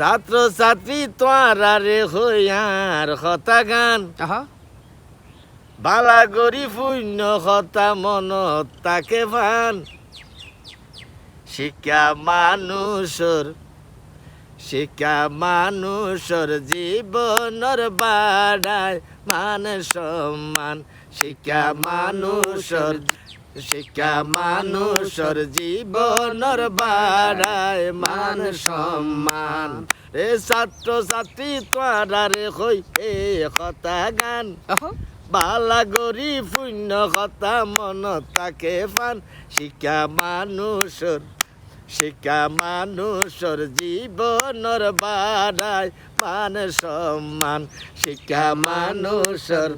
ছাত্র ছাত্রী তোয়ারে হইয়ার হতা গান। বালা গরি শূন্য হতা মনত তাকে ভান। শিক্ষা মানুষর শিক্ষা মানুষর জীবনর বাড়ায় মান সম্মান। শিক্ষা মানুষর শিক্ষা মানুষর জীবনর বাড়ায় মান সম্মান। রে ছাত্র ছাত্রী তোয়ারা রে হই এ কথা গান। বালা গরি শূন্য কথা মন তাকে ফান শিক্ষা মানুষর শিক্ষা মানুষর জীবনর বাড়ায় মান সম্মান। শিক্ষা মানুষর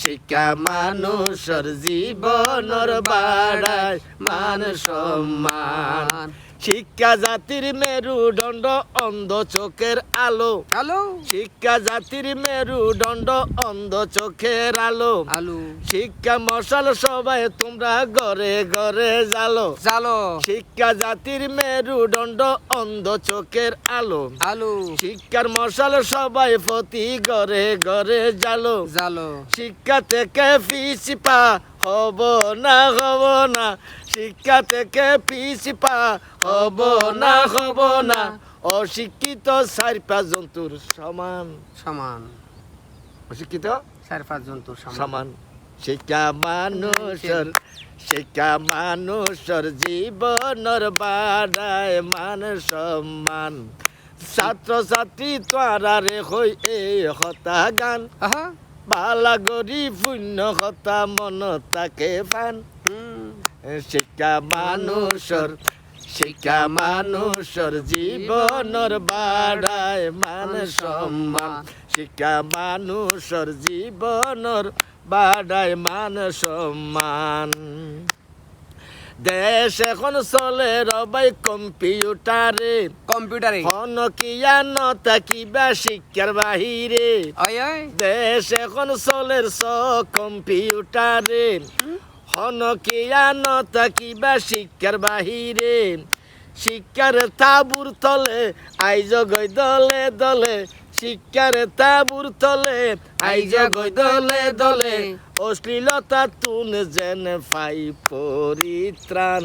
শিক্ষা মানুষর জীবনর বাড়ায় মান সম্মান। শিক্ষা জাতির মেরুদণ্ড অন্ধ চোখের আলো। আলো? শিক্ষা জাতির মেরুদণ্ড অন্ধ চোখের আলো। আলু। শিক্ষা মশাল সবাই তোমরা ঘরে ঘরে জালো জালো শিক্ষা জাতির মেরুদণ্ড অন্ধ চোখের আলো। আলু। শিক্ষার মশাল সবাই প্রতি ঘরে ঘরে জালো জালো শিক্ষা থেকে পিছিপা হব না হব না শিক্ষা থেকে পিছিপা হব না হব না অশিক্ষিত চার পাঁচ জন্তুর সমান। সমান। অশিক্ষিত? চার পাঁচ জন্তুর সমান। শিক্ষা মানুষের শিক্ষা। মানুষের জীবনের বাড়ায় মান সম্মান। ছাত্র ছাত্রী তোয়ারা রে হই এই হতা গান আহা। বালা গরি পুণ্য হতা মন তাকে হুম শিক্ষা মানুষের শিক্ষা মানুষের জীবনের বাড়ায় মান সম্মান। শিক্ষা মানুষের জীবনের বাড়ায় মান সম্মান। দেশ এখন চলে রবাই কম্পিউটারে। কম্পিউটারে। হন কিয়া নতা কিবা শিক্ষার বাহিরে। দেশ এখন চলের স কম্পিউটারে। হন কিয়া নতা কিবা শিক্ষার বাহিরে। শিক্ষার তাবুর তলে আইজ গই দলে দলে। শিক্ষার তাবুর তলে আইজ গই দলে দলে। অশ্লীলতা তুন যেন পাই পরিত্রাণ।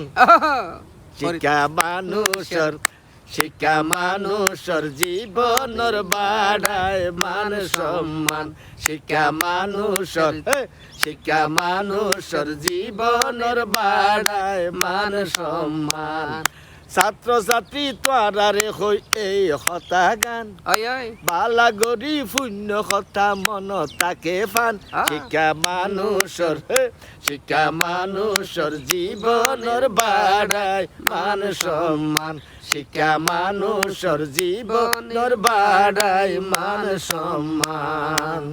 শিক্ষা মানুষের শিক্ষা মানুষর জীবনর বাড়ায় মান সম্মান। শিক্ষা মানুষর শিক্ষা মানুষর জীবনর বাড়ায় মান সম্মান। ছাত্র ছাত্রী তোয়ারে হই এই হতা গান। বালা গরি শূন্য কথা মন তাকে ফান। শিক্ষা মানুষের শিক্ষা মানুষের জীবনের বাড়ায় মান সম্মান। শিক্ষা মানুষের জীবনের বাড়ায় মান সম্মান।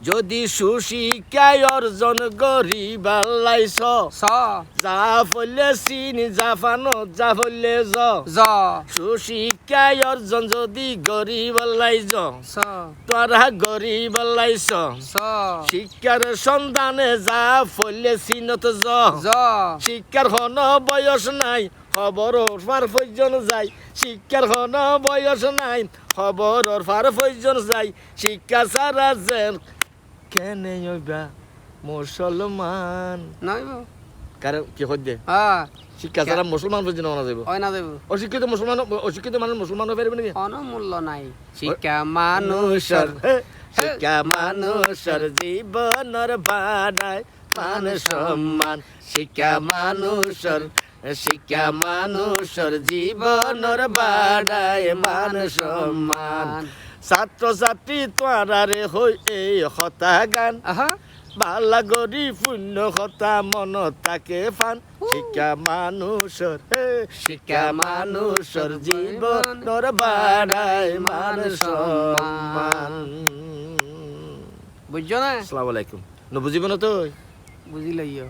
যদি সুশিক্ষায় অর্জন গরিব লাইছ। স। যা ফলে চিন জাফানো যা ফলে জ। সুশিক্ষায় অর্জন যদি গরিব লাইছ। স। তোরা গরিব লাইছ। স। শিক্ষার সন্ধানে যা ফলে চিনত জ। শিক্ষার হন বয়স নাই খবর ফার প্রয়োজন যায়। শিক্ষার হন বয়স নাই খবর ফার প্রয়োজন যায়। শিক্ষা ছাড়া যেন কেনে হইবা মুসলমান নইব কারণ কি হ্যাঁ শিক্ষা ছাড়া মুসলমান পর্যন্ত মানা যাব ওই না দেব অশিক্ষিত মুসলমান অশিক্ষিত মানুষ মুসলমান হয়ে পারবে নাকি? কোনো মূল্য নাই। শিক্ষা মানুষের শিক্ষা মানুষের জীবনের বাড়ায় মান সম্মান শিক্ষা মানুষের শিক্ষা মানুষের জীবনের বাড়ায় মান সম্মান ছাত্র ছাত্রী তোয়ারে হই এই হতা গান। বালা গরি শূন্য কথা মন তাকে ফান। শিক্ষা মানুষের শিক্ষা মানুষের জীবনের বাড়ায় মান সম্মান বুঝছ না? আসসালামু আলাইকুম। ন তো বুঝি লইও